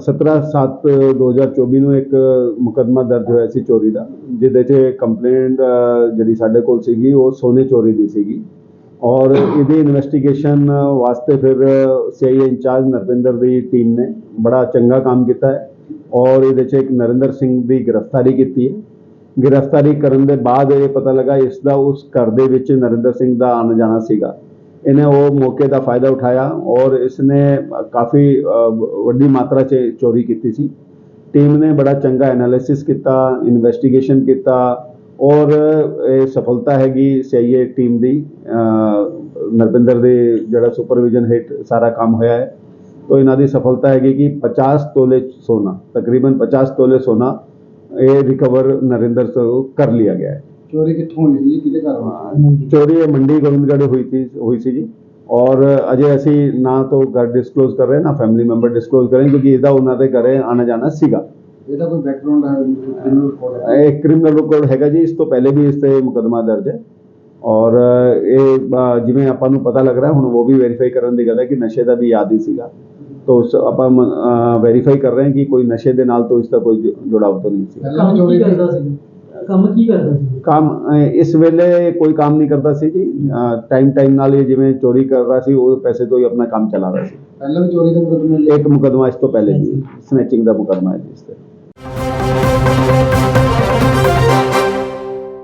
17/7/2024 ਨੂੰ ਇੱਕ ਮੁਕੱਦਮਾ ਦਰਜ ਹੋਇਆ ਸੀ ਚੋਰੀ ਦਾ, ਜਿਹਦੇ 'ਚ ਕੰਪਲੇਂਟ ਜਿਹੜੀ ਸਾਡੇ ਕੋਲ ਸੀਗੀ, ਉਹ ਸੋਨੇ ਚੋਰੀ ਦੀ ਸੀਗੀ। ਔਰ ਇਹਦੀ ਇਨਵੈਸਟੀਗੇਸ਼ਨ ਵਾਸਤੇ ਫਿਰ ਸੀਆਈਏ ਇੰਚਾਰਜ ਨਰਵਿੰਦਰ ਦੀ ਟੀਮ ਨੇ ਬੜਾ ਚੰਗਾ ਕੰਮ ਕੀਤਾ ਹੈ। ਔਰ ਇਹਦੇ 'ਚ ਇੱਕ ਨਰਿੰਦਰ ਸਿੰਘ ਦੀ ਗ੍ਰਿਫਤਾਰੀ ਕੀਤੀ ਹੈ। ਗ੍ਰਿਫਤਾਰੀ ਕਰਨ ਦੇ ਬਾਅਦ ਇਹ ਪਤਾ ਲੱਗਾ ਇਸ ਦਾ ਉਸ ਘਰ ਦੇ ਵਿੱਚ ਨਰਿੰਦਰ ਸਿੰਘ ਦਾ ਆਣਾ ਜਾਣਾ ਸੀਗਾ। इन्हें वो मौके का फ़ायदा उठाया और इसने काफ़ी वही मात्रा च चोरी की सी। टीम ने बड़ा चंगा एनालिसिस किया इन्वेस्टिगेशन किया और सफलता हैगी ए टीम की नरपिंदर दे। जड़ा सुपरविजन हेठ सारा काम होया है। तो इन्हों की सफलता हैगी कि 50 तोले सोना, तकरीबन 50 तोले सोना ये रिकवर नरेंद्र से कर लिया गया है। ਚੋਰੀ ਕਿੱਥੋਂ ਹੋਈ ਸੀ? ਕਿਹਦੇ ਘਰ ਹੋਈ ਚੋਰੀ ਇਹ ਮੰਡੀ ਗੋਬਿੰਦਗੜ੍ਹ ਹੋਈ ਸੀ ਹੋਈ ਸੀ ਜੀ ਔਰ ਅਜੇ ਅਸੀਂ ਨਾ ਤੋਂ ਘਰ ਡਿਸਕਲੋਜ਼ ਕਰ ਰਹੇ ਨਾ ਫੈਮਿਲੀ ਮੈਂਬਰ ਡਿਸਕਲੋਜ਼ ਕरें ਕਿਉਂਕਿ ਇਹਦਾ ਉਹਨਾਂ ਦੇ ਘਰੇ ਆਣਾ ਜਾਣਾ ਸੀਗਾ। ਇਹਦਾ ਕੋਈ ਬੈਕਗ੍ਰਾਉਂਡ ਹੈ ਕ੍ਰਿਮੀਨਲ ਰਿਕਾਰਡ ਹੈ? ਇਹ ਕ੍ਰਿਮੀਨਲ ਰਿਕਾਰਡ ਹੈਗਾ ਜੀ ਇਸ ਤੋਂ ਪਹਿਲੇ ਵੀ ਇਸ ਤੇ ਮੁਕਦਮਾ ਦਰਜ ਹੈ। ਔਰ ਇਹ ਜਿਵੇਂ ਆਪਾਂ ਨੂੰ ਪਤਾ ਲੱਗ ਰਿਹਾ ਹੁਣ ਉਹ ਵੀ ਵੈਰੀਫਾਈ ਕਰਨ ਦੀ ਗੱਲ ਹੈ ਕਿ ਨਸ਼ੇ ਦਾ ਵੀ ਯਾਦ ਹੀ ਸੀਗਾ। ਤਾਂ ਉਸ ਆਪਾਂ ਵੈਰੀਫਾਈ ਕਰ ਰਹੇ ਹਾਂ ਕਿ ਕੋਈ ਨਸ਼ੇ ਦੇ ਨਾਲ ਤੋਂ ਇਸ ਦਾ ਕੋਈ ਜੁ- ਜੁੜਾਵ ਤਾਂ ਨਹੀਂ ਸੀ। ਪਹਿਲਾਂ ਵੀ ਚੋਰੀ ਕਰਦਾ ਸੀ। ਕੰਮ ਕੀ ਕਰਦਾ ਸੀ ਕੰਮ ਅ, ਇਸ ਵੇਲੇ ਕੋਈ ਕੰਮ ਨਹੀਂ ਕਰਦਾ ਸੀ ਜੀ ਟਾਈਮ ਟਾਈਮ ਨਾਲ ਇਹ ਜਿਵੇਂ ਚੋਰੀ ਕਰ ਰਿਹਾ ਸੀ ਉਹ ਪੈਸੇ ਤੋਂ ਹੀ ਆਪਣਾ ਕੰਮ ਚਲਾ ਰਿਹਾ ਸੀ ਪਹਿਲਾਂ ਵੀ ਚੋਰੀ ਦਾ ਮੁਕੱਦਮਾ ਇੱਕ ਮੁਕਦਮਾ ਇਸ ਤੋਂ ਪਹਿਲੇ ਜੀ ਸਨੈਚਿੰਗ ਦਾ ਮੁਕਦਮਾ ਹੈ ਜੀ ਇਸ ਤੇ